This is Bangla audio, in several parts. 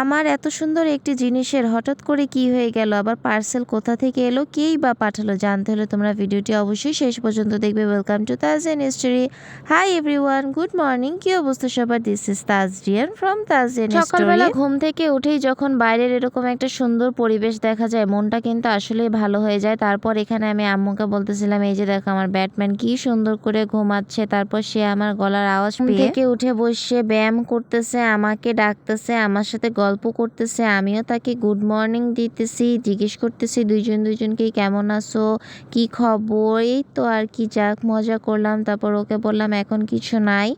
আমার এত সুন্দর একটি জিনিসের হঠাৎ করে কি হয়ে গেল? আবার পার্সেল কোথা থেকে এলো? কেই বা পাঠালো? জানতে হলে তোমরা ভিডিওটি অবশ্যই শেষ পর্যন্ত দেখবে। Welcome to Tajen story hi everyone good morning কি অবস্থা সবার? This is Tajrian from Tajen সকালবেলা ঘুম থেকে উঠেই যখন বাইরের এরকম একটা সুন্দর পরিবেশ দেখা যায় মনটা কিন্তু আসলেই ভালো হয়ে যায়। তারপর এখানে আমি আম্মুকে বলতেছিলাম এই যে দেখো আমার ব্যাটম্যান কি সুন্দর করে ঘুমাচ্ছে। তারপর সে আমার গলার আওয়াজ থেকে উঠে বসে ব্যায়াম করতেছে আমাকে ডাকতেছে আমার সাথে গল্প করতেছে আমিও তাকে গুড মর্নিং দিতেছি জিজ্ঞেস করতেছি দুইজন দুইজনকে কেমন আছো? কি খবর? এই তো আর কি যাক মজা করলাম। তারপর ওকে বললাম এখন কিছু নাই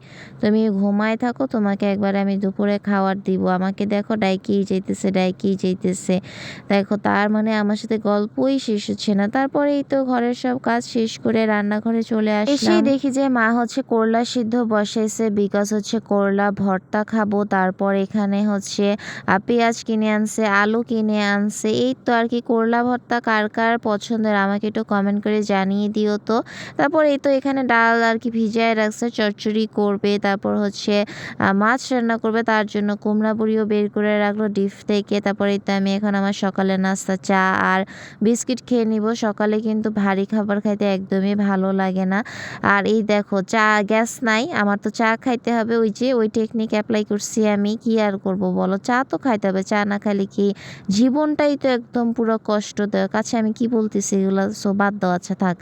তুমি ঘুমায় থাকো তোমাকে একবার আমি দুপুরে খাবার দিব। আমাকে দেখো ডাইকেই যেতেছে ডাইকেই যেতেছে দেখো তার মানে আমার সাথে গল্পই শেষ হচ্ছে না। তারপরে এই তো ঘরের সব কাজ শেষ করে রান্নাঘরে চলে আসলাম। এসেই দেখি যে মা হচ্ছে করলা সিদ্ধ বসাইছে বিকজ হচ্ছে করলা ভর্তা খাব তারপর এখানে হচ্ছে পেঁয়াজ কিনে আনছে, আলু কিনে আনছে, এই তো আর কি করলা ভর্তা কার কার পছন্দের আমাকে একটু কমেন্ট করে জানিয়ে দিও তো। তারপর এই তো এখানে ডাল আর কি ভিজায় রাখছে, চচ্চড়ি করবে, তারপর হচ্ছে মাছ রান্না করবে, তার জন্য কুমড়া বড়িও বের করে রাখল ডিপ থেকে। তারপর এই তো আমি এখন আমার সকালে নাস্তা, চা আর বিস্কিট খেয়ে নিব। সকালে কিন্তু ভারী খাবার খাইতে একদমই ভালো লাগে না। আর এই দেখো, চা, গ্যাস নাই, আমার তো চা খাইতে হবে। ওই যে ওই টেকনিক অ্যাপ্লাই করছি আমি, কি আর করব বলো? চা তো খাইতে হবে চা না খাইলে কি জীবনটাই তো একদম পুরো কষ্টদায়ক। আচ্ছা আমি কি বলতেছি এগুলো? সো বাদ দাও আচ্ছা থাক।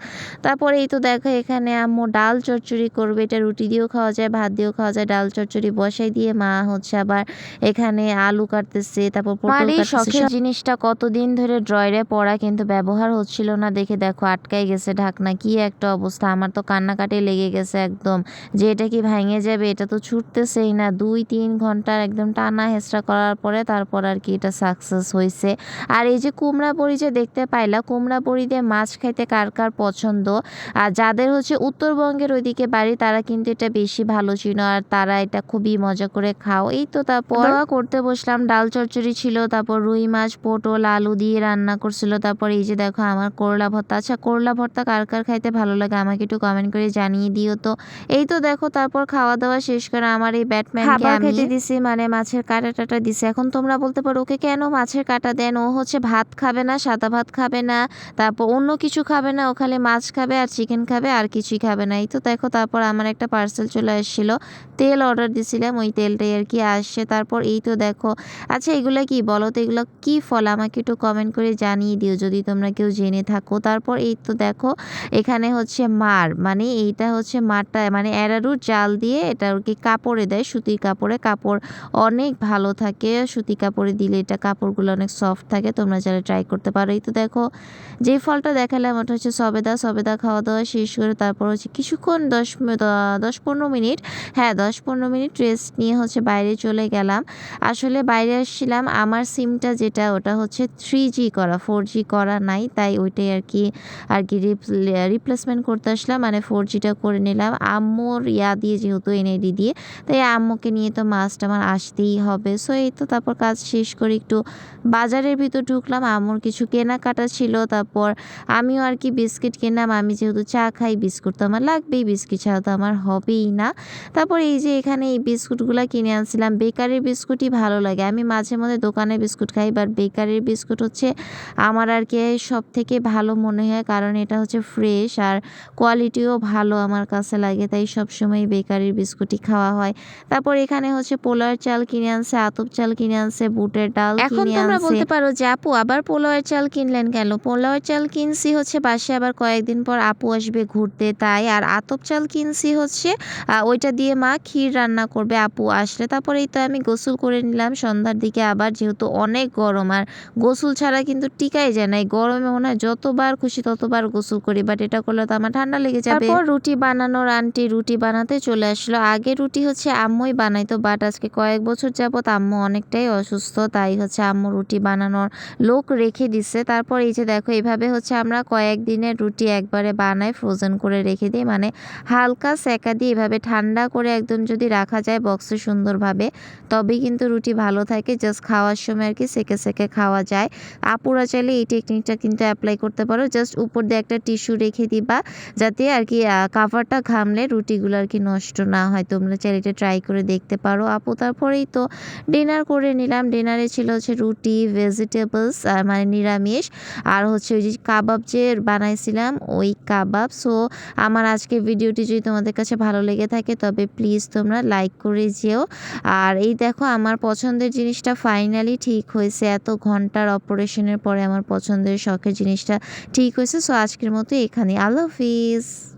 তারপরে এই তো দেখো এখানে আম্মু ডাল চচ্চড়ি করবে। এটা রুটি দিয়েও খাওয়া যায় ভাত দিয়েও খাওয়া যায় ডাল চচ্চড়ি বসাই দিয়ে মা হচ্ছে আবার এখানে আলু কাটতেছে তারপর পটল কাটতেছে শখের জিনিসটা কতদিন ধরে ড্রয়ারে পড়া কিন্তু ব্যবহার হচ্ছিল না। দেখে দেখো আটকাই গেছে ঢাকনা কি একটা অবস্থা। আমার তো কান্নাকাটি লেগে গেছে একদম যে এটা কি ভেঙে যাবে এটা তো ছুটতেছেই না। দুই তিন ঘণ্টার একদম টানা হেঁচড়া করার পরে তারপর আর কি এটা সাকসেস হয়েছে আর এই যে কুমড়া বড়ি যে দেখতে পাইলা কুমড়া বড়ি দিয়ে মাছ খাইতে কার কার পছন্দ? আর যাদের হচ্ছে উত্তরবঙ্গের ওইদিকে বাড়ি তারা কিন্তু এটা বেশি ভালো চিনো আর তারা এটা খুবই মজা করে খাও। এই তো তারপর করতে বসলাম ডাল চচ্চড়ি ছিল তারপর রুই মাছ পটল আলু দিয়ে রান্না করছিল তারপর এই যে দেখো আমার করলা ভর্তা। আচ্ছা করলা ভর্তা কার কার খাইতে ভালো লাগে আমাকে একটু কমেন্ট করে জানিয়ে দিও তো। এই তো দেখো তারপর খাওয়া দাওয়া শেষ করে আমার এই খাবার আমি খেতে দিছি মানে মাছের কাটা টাটা দিছি এখন তোমরা বলতে পারো, ওকে কেন মাছের কাটা দেন? ও হচ্ছে ভাত খাবে না, সাদা ভাত খাবে না, তারপর অন্য কিছু খাবে না, ও খালি মাছ খাবে আর চিকেন খাবে আর কিছুই খাবে না। এই তো দেখো, তারপর আমার একটা পার্সেল চলে আসছিল। তেল অর্ডার দিছিলাম, ওই তেলটাই আর কি আসছে। তারপর এই তো দেখো আচ্ছা এগুলো কি বলো তো, এগুলো কি ফল? আমাকে একটু কমেন্ট করে জানিয়ে দিও যদি তোমরা কেউ জেনে থাকো। তারপর এই তো দেখো, এখানে হচ্ছে মার মানে এইটা হচ্ছে মারটা মানে অ্যারারুট জাল দিয়ে এটা আর কি কাপড়ে দেয়, সুতির কাপড়ে। কাপড় অনেক ভালো থাকে। সুতি কাপড়ে দিলে এটা কাপড়গুলো অনেক সফট থাকে, তোমরা যারা ট্রাই করতে পারো। এই তো দেখো, যে ফলটা দেখালাম ওটা হচ্ছে সবেদা। সবেদা খাওয়া দাওয়া শেষ করে তারপর হচ্ছে কিছুক্ষণ দশ দশ পনেরো মিনিট হ্যাঁ দশ পনেরো মিনিট রেস্ট নিয়ে হচ্ছে বাইরে চলে গেলাম। আসলে বাইরে আসছিলাম, আমার সিমটা যেটা ওটা হচ্ছে থ্রি জি করা ফোর জি করা নাই, তাই ওইটাই আর কি আর কি রিপ্লেসমেন্ট করতে আসলাম মানে ফোর জিটা করে নিলাম। আম্মুর ইয়া দিয়ে যেহেতু এনআইডি দিয়ে, তাই আম্মুকে নিয়ে তো মাছটা আমার আসতেই হবে। সো এই তো তারপর কাজ শেষ করে একটু বাজারের ভিতর ঢুকলাম। আম্মুর কিছু কেনাকাটা ছিল, তারপর আমিও আর কি বিস্কিট কিনলাম। আমি যেহেতু চা খাই, বিস্কুট তো আমার লাগবেই, বিস্কিট ছাড়া তো আমার হবেই না। তারপর এই যে এখানে এই বিস্কুটগুলো কিনে আনছিলাম, বেকারির বিস্কুটই ভালো লাগে। আমি মাঝে মধ্যে দোকানে বিস্কুট খাই বাট বেকারির বিস্কুট হচ্ছে আমার আর কি সব থেকে ভালো মনে হয়, কারণ এটা হচ্ছে ফ্রেশ আর কোয়ালিটিও ভালো আমার কাছে লাগে, তাই সবসময় বেকারির বিস্কুটই খাওয়া হয়। তারপর এখানে হচ্ছে পোলার চাল কিনে আনছে, আতপ চাল কিনে আনছে বুটের ডাল এখন তোমরা বলতে পারো যে আপু আবার পোলাওয়ের চাল কিনলেন কেন? পোলাওয়ের চাল কিনছি হচ্ছে বাসে আবার কয়েকদিন পর আপু আসবে ঘুরতে তাই। আর আতপ চাল কিনছি হচ্ছে ওইটা দিয়ে মা ক্ষীর রান্না করবে আপু আসলে। তারপরে এই তো আমি গোসল করে নিলাম সন্ধ্যার দিকে আবার যেহেতু অনেক গরম আর গোসল ছাড়া কিন্তু টিকাই যায় না। এই গরমে মনে হয় যতবার খুশি ততবার গোসল করি বাট এটা করলে তো আমার ঠান্ডা লেগে যাবে। তারপর রুটি বানানোর আন্টি রুটি বানাতে চলে আসলো। আগে রুটি হচ্ছে আম্মুই বানাইতো বাট আজকে কয়েক বছর যাবত আম্মু অনেকটাই অসুস্থ, তাই হচ্ছে আম্মু রুটি বানানোর লোক রেখে দিছে। তারপর এই যে দেখো এইভাবে হচ্ছে আমরা কয়েকদিনের রুটি একবারে বানাই ফ্রোজেন করে রেখে দিই। মানে হালকা সেকা দিয়ে এভাবে ঠান্ডা করে একদম যদি রাখা যায় বক্সে সুন্দরভাবে, তবেই কিন্তু রুটি ভালো থাকে। জাস্ট খাওয়ার সময় আর কি সেকে সেকে খাওয়া যায়। আপুরা চাইলে এই টেকনিকটা কিন্তু অ্যাপ্লাই করতে পারো। জাস্ট উপর দিয়ে একটা টিস্যু রেখে দিবা, যাতে আর কি কাভারটা ঘামলে রুটিগুলো আর কি নষ্ট না হয়। তোমরা চাইলে এটা ট্রাই করে দেখতে পারো। আপু, তারপরেই তো ডিনার করে নিলাম। ডিনারে ছিল হচ্ছে রুটি ভেজিটেবলস আর মানে নিরামিষ। আর হচ্ছে ওই যে কাবাব যে বানাইছিলাম, ওই কাবাব। সো আমার আজকে ভিডিওটি যদি তোমাদের কাছে ভালো লেগে থাকে, তবে প্লিজ তোমরা লাইক করে যেও। আর এই দেখো, আমার পছন্দের জিনিসটা ফাইনালি ঠিক হয়েছে। এত ঘণ্টার অপারেশনের পরে আমার পছন্দের শখের জিনিসটা ঠিক হয়েছে। সো আজকের মতো এখানে। আল্লাহ হাফিজ